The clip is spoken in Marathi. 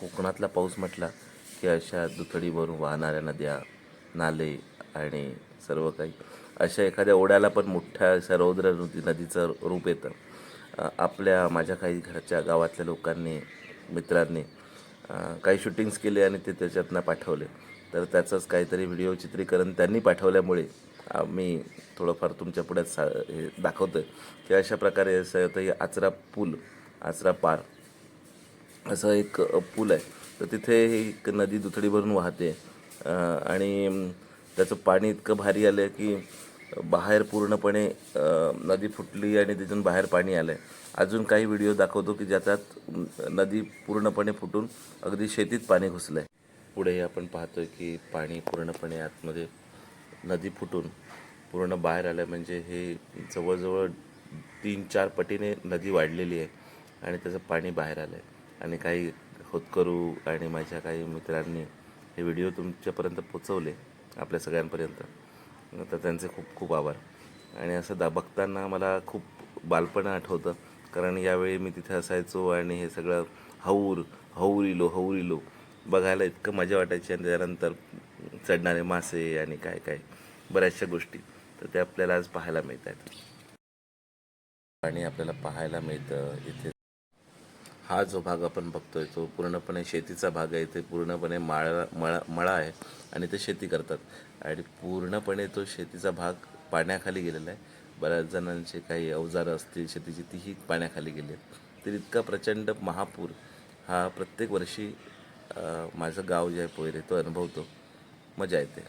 कोकणातला पाऊस म्हटला की अशा दुथडीवरून वाहणाऱ्या नद्या नाले आणि सर्व काही अशा एखाद्या ओढ्याला पण मोठ्या अशा रौद्र नदी नदीचं रूप येतं. आपल्या माझ्या काही घरच्या गावातल्या लोकांनी मित्रांनी काही शूटिंग्स केले आणि ते त्याच्यातनं पाठवले. तर त्याचंच काहीतरी व्हिडिओ चित्रीकरण त्यांनी पाठवल्यामुळे मी थोडंफार तुमच्या पुढ्यात सा हे दाखवतो आहे की अशा प्रकारे असं होतं आचरा पूल आचरा पार असं एक पूल आहे. तर तिथे एक नदी दुथडी भरून वाहते. आणि त्याचं पाणी इतकं भारी आलं आहे की बाहेर पूर्णपणे नदी फुटली आणि तिथून बाहेर पाणी आलं आहे अजून काही व्हिडिओ दाखवतो की ज्याच्यात नदी पूर्णपणे फुटून अगदी शेतीत पाणी घुसलं आहे पुढे आपण पाहतोय की पाणी पूर्णपणे आतमध्ये नदी फुटून पूर्ण बाहेर आलं आहे म्हणजे हे जवळजवळ तीन चार पटीने नदी वाढलेली आहे आणि त्याचं पाणी बाहेर आलं आहे आणि काही होतकरू आणि माझ्या काही मित्रांनी हे व्हिडिओ तुमच्यापर्यंत पोचवले आपल्या सगळ्यांपर्यंत. तर त्यांचे खूप खूप आभार. आणि असं दा बघताना मला खूप बालपण आठवतं कारण यावेळी मी तिथे असायचो आणि हे सगळं हौर हौरिलो हौरिलो बघायला इतकं मजा वाटायची आणि त्यानंतर चढणारे मासे आणि काय काय बऱ्याचशा गोष्टी. तर ते आपल्याला आज पाहायला मिळत आहेत आणि आपल्याला पाहायला मिळतं इथे. हा जो भाग आपण बघतोय तो पूर्णपणे शेतीचा भाग आहे. ते पूर्णपणे माळा मळा मळा आहे आणि ते शेती करतात. आणि पूर्णपणे तो शेतीचा भाग पाण्याखाली गेलेला आहे. बऱ्याच जणांचे काही अवजारं असतील शेतीची तीही पाण्याखाली गेली आहेत. तर इतका प्रचंड महापूर हा प्रत्येक वर्षी माझं गाव जे आहे पोयरे तो अनुभवतो. मजा येते.